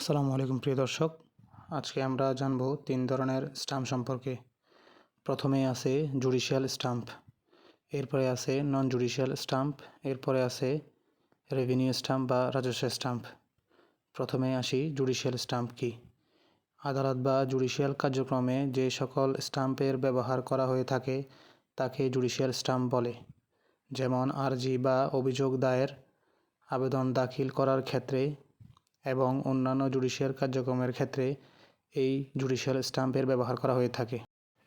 আসসালামু আলাইকুম প্রিয় দর্শক। আজকে আমরা জানব তিন ধরনের স্টাম্প সম্পর্কে। প্রথমে আছে জুডিশিয়াল স্টাম্প, এরপরে আছে নন জুডিশিয়াল স্টাম্প, এরপরে আছে রেভিনিউ স্টাম্প বা রাজস্ব স্টাম্প। প্রথমে আসি জুডিশিয়াল স্টাম্প কি। আদালত বা জুডিশিয়াল কার্যক্রমে যে সকল স্টাম্পের ব্যবহার করা হয়ে থাকে, তাকে জুডিশিয়াল স্টাম্প বলে। যেমন আরজি বা অভিযোগ দায়ের, আবেদন দাখিল করার ক্ষেত্রে এবং অন্যান্য জুডিশিয়াল কার্যক্রমের ক্ষেত্রে এই জুডিশিয়াল স্টাম্পের ব্যবহার করা হয়ে থাকে।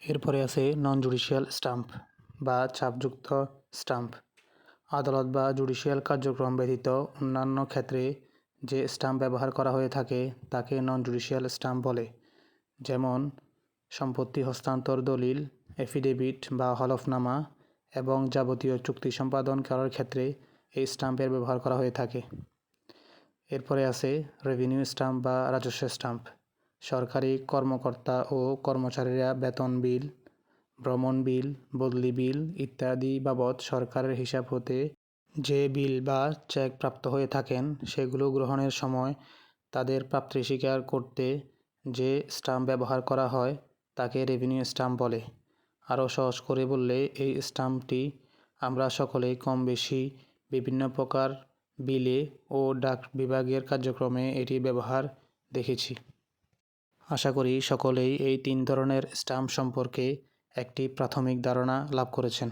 এরপরে আছে নন জুডিশিয়াল স্টাম্প বা চাপযুক্ত স্টাম্প। আদালত বা জুডিশিয়াল কার্যক্রম ব্যতীত অন্যান্য ক্ষেত্রে যে স্টাম্প ব্যবহার করা হয়ে থাকে, তাকে নন জুডিশিয়াল স্টাম্প বলে। যেমন, সম্পত্তি হস্তান্তর দলিল এফিডেভিট বা হলফনামা এবং যাবতীয় চুক্তি সম্পাদন করার ক্ষেত্রে এই স্টাম্পের ব্যবহার করা হয়ে থাকে। এরপরে আছে রেভিনিউ স্টাম্প বা রাজস্ব স্টাম্প সরকারি কর্মকর্তা ও কর্মচারীরা বেতন বিল, ভ্রমণ বিল, বদলি বিল ইত্যাদি বাবদ সরকারের হিসাব হতে যে বিল বা চেক প্রাপ্ত হয়ে থাকেন, সেগুলো গ্রহণের সময় তাদের প্রাপ্তি স্বীকার করতে যে স্টাম্প ব্যবহার করা হয় তাকে রেভিনিউ স্টাম্প বলে। আরও সহজ করে বললে, এই স্টাম্পটি আমরা সকলেই কম বেশি বিভিন্ন প্রকার বিলে ও ডাক বিভাগের কার্যক্রমে এটি ব্যবহার দেখেছি। আশা করি সকলেই এই তিন ধরনের স্ট্যাম্প সম্পর্কে একটি প্রাথমিক ধারণা লাভ করেছেন।